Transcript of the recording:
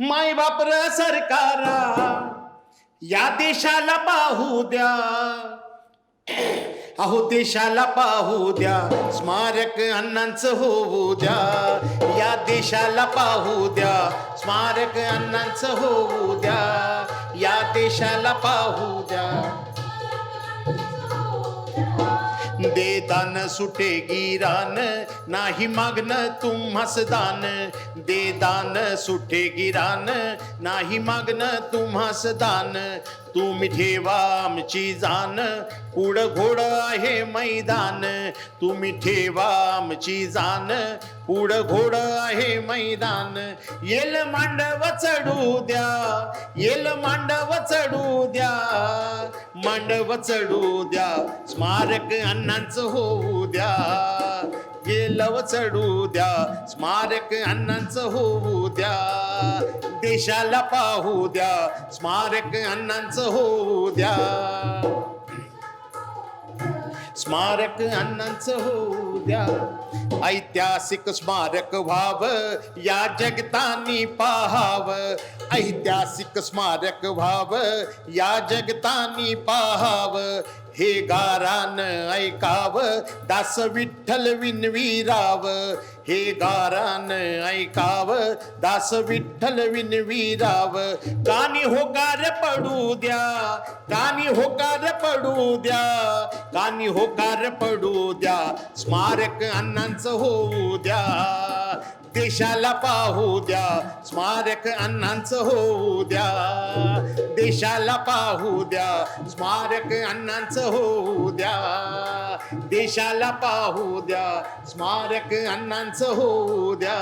माय बापर सरकारा या देशाला पाहू द्या. अहो देशाला पाहू द्या. स्मारक अण्णांचं होऊ द्या. या देशाला पाहू द्या. स्मारक अण्णांचं होऊ द्या. या देशाला पाहू द्या. दे दान सुटे गिरान नाही मागन तुम्हास दान दे दान सुटे गिरान नाही मागन तुम्हास दान तुम्ही ठेवा आमची जान पुढ घोड आहे मैदान. तुम्ही ठेवा आमची जान पुढ घोड आहे मैदान. येल मांडव चढू द्या येल मांडव चढू द्या. मांडव चढू द्या. स्मारक अण्णांचं होऊ द्या. गेलव चढू द्या. स्मारक अण्णांचं होऊ द्या. देशाला पाहू द्या. स्मारक अण्णांचं होऊ द्या. स्मारक अण्णांचं होऊ द्या ऐतिहासिक स्मारक व्हाव या जगतानी पाहाव. ऐतिहासिक स्मारक व्हाव या जगतानी पाहाव. हे गारान ऐकाव दास विठ्ठल विनवीराव. हे गारान ऐकाव दास विठ्ठल विनवीराव. कानी होकार पडू द्या कानी होकार पडू द्या कानी होकार पडू द्या. स्मारक अण्णांचं होऊ द्या. देशाला पाहू द्या. स्मारक अण्णांचं होऊ द्या. देशाला पाहू द्या. स्मारक अण्णांचं होऊ द्या. देशाला पाहू द्या. स्मारक अण्णांचं होऊ द्या.